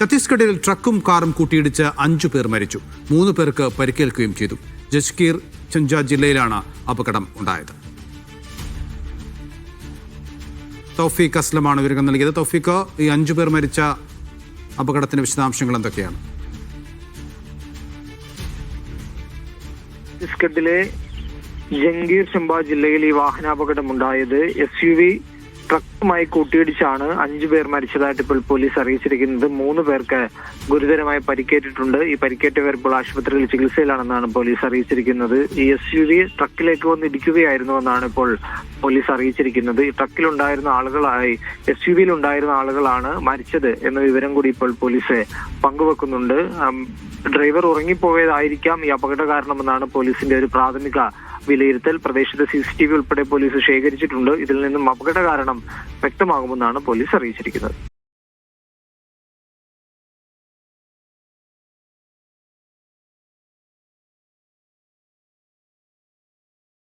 ഛത്തീസ്ഗഡിൽ ട്രക്കും കാറും കൂട്ടിയിടിച്ച് അഞ്ചു പേർ മരിച്ചു. മൂന്ന് പേർക്ക് പരിക്കേൽക്കുകയും ചെയ്തു. ജസ്കീർ ചഞ്ച ജില്ലയിലാണ് അപകടം ഉണ്ടായത്. തൗഫീഖ് അസ്ലമാണ് വിവരങ്ങൾ നൽകിയത്. തൗഫീഖ് ഈ അഞ്ചു പേർ മരിച്ച അപകടത്തിന്റെ വിശദാംശങ്ങൾ എന്തൊക്കെയാണ്? ഛത്തീസ്ഗഡിലെ ജംഗീർ ചമ്പ ജില്ലയിൽ ഈ വാഹനാപകടം ഉണ്ടായത് എസ് യു വി ട്രക്കുമായി കൂട്ടിയിടിച്ചാണ് അഞ്ചു പേർ മരിച്ചതായിട്ട് ഇപ്പോൾ പോലീസ് അറിയിച്ചിരിക്കുന്നത്. മൂന്ന് പേർക്ക് ഗുരുതരമായി പരിക്കേറ്റിട്ടുണ്ട്. ഈ പരിക്കേറ്റവർ ഇപ്പോൾ ആശുപത്രിയിൽ ചികിത്സയിലാണെന്നാണ് പോലീസ് അറിയിച്ചിരിക്കുന്നത്. ഈ എസ് യു വി ട്രക്കിലേക്ക് വന്ന് ഇടിക്കുകയായിരുന്നു എന്നാണ് ഇപ്പോൾ പോലീസ് അറിയിച്ചിരിക്കുന്നത്. ഈ ട്രക്കിലുണ്ടായിരുന്ന ആളുകളായി എസ് യു വിയിൽ ഉണ്ടായിരുന്ന ആളുകളാണ് മരിച്ചത് എന്ന വിവരം കൂടി ഇപ്പോൾ പോലീസ് പങ്കുവെക്കുന്നുണ്ട്. ഡ്രൈവർ ഉറങ്ങിപ്പോയതായിരിക്കാം. ഈ അപകട കാരണമെന്നാണ് പോലീസിന്റെ ഒരു പ്രാഥമിക വിലയിരുത്തൽ. പ്രദേശത്ത് സി സി ടി വി ഉൾപ്പെടെ പോലീസ് ശേഖരിച്ചിട്ടുണ്ട്. ഇതിൽ നിന്നും അപകട കാരണം വ്യക്തമാകുമെന്നാണ് പോലീസ് അറിയിച്ചിരിക്കുന്നത്.